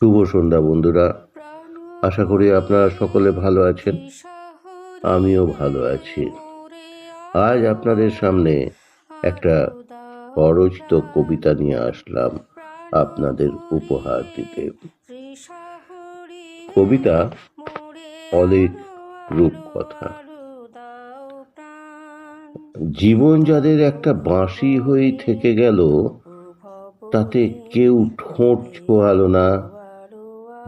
শুভ সন্ধ্যা, বন্ধুরা। আশা করি আপনারা সকলে ভালো আছেন। আমিও ভালো আছি। আজ আপনাদের সামনে একটা স্বরচিত কবিতা নিয়ে আসলাম আপনাদের উপহার দিতে। কবিতা অলেখ রূপকথা। জীবন যাদের একটা বাঁশি হয়ে থেকে গেল, তাতে কেউ ঠোঁট ছোঁয়ালো না।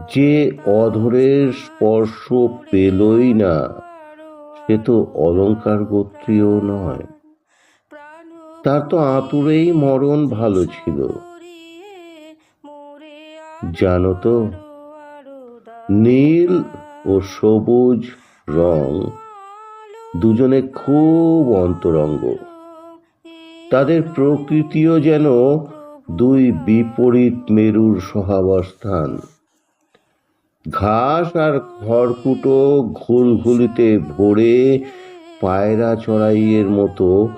যে অধরের স্পর্শ পেলই না, সে তো অলংকার গোত্রীয় নয়। তার তো আতুরেই মরণ ভালো ছিল। জানো তো, নীল ও সবুজ রং দুজনে খুব অন্তরঙ্গ। তাদের প্রকৃতিও যেন দুই বিপরীত মেরুর সহাবস্থান। ঘাস আর খড়কুটো ঘুলঘুলিতে ভরে পায়রা চড়াইয়ের মতো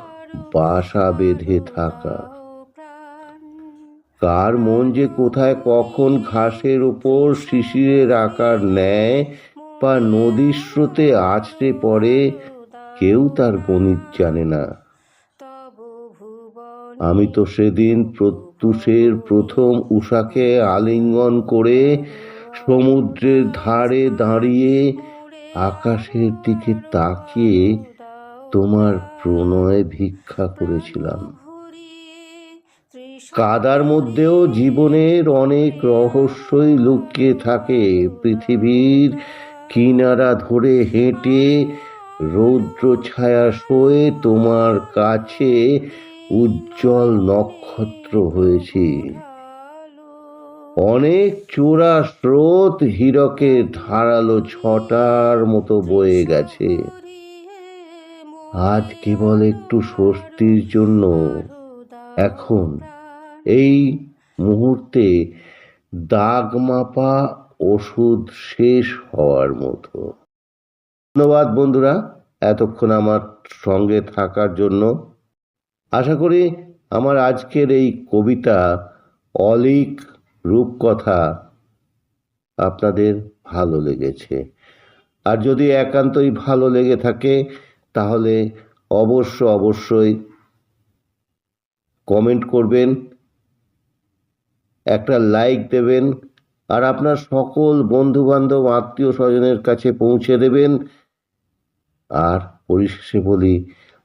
বাসা বেঁধে থাকা। কার মন যে কোথায় কখন ঘাসের ওপর শিশিরের আকার নেয় বা নদীর স্রোতে আছড়ে পড়ে, কেউ তার গণিত জানে না। আমি তো সেদিন প্রত্যুষের প্রথম উষাকে আলিঙ্গন করে সমুদ্রের ধারে দাঁড়িয়ে আকাশের দিকে তাকিয়ে তোমার প্রণয় ভিক্ষা করেছিলাম। কাদার মধ্যেও জীবনের অনেক রহস্যই লুকিয়ে থাকে পৃথিবীর কিনারা ধরে হেঁটে রৌদ্র ছায়া সয়ে তোমার কাছে উজ্জ্বল নক্ষত্র হয়েছি। অনেক চোরা স্রোত হীরকে ধারালো ছটার মতো বয়ে গেছে। আজ কেবল একটু স্বস্তির জন্য। এখন এই মুহূর্তে দাগ মাপা ওষুধ শেষ হওয়ার মতো। ধন্যবাদ বন্ধুরা এতক্ষণ আমার সঙ্গে থাকার জন্য। আশা করি আমার আজকের এই কবিতা অলিক রূপকথা আপনাদের ভালো লেগেছে। আর যদি একান্তই ভালো লেগে থাকে, তাহলে অবশ্য অবশ্যই কমেন্ট করবেন, একটা লাইক দেবেন, আর আপনার সকল বন্ধু বান্ধব আত্মীয় স্বজনের কাছে পৌঁছে দেবেন। আর পরিশেষে বলি,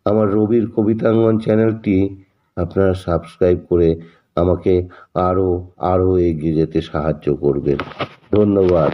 আমার রবির কবিতাঙ্গন চ্যানেলটি আপনারা সাবস্ক্রাইব করে আমাকে আরও আরও এগিয়ে যেতে সাহায্য করবেন। ধন্যবাদ।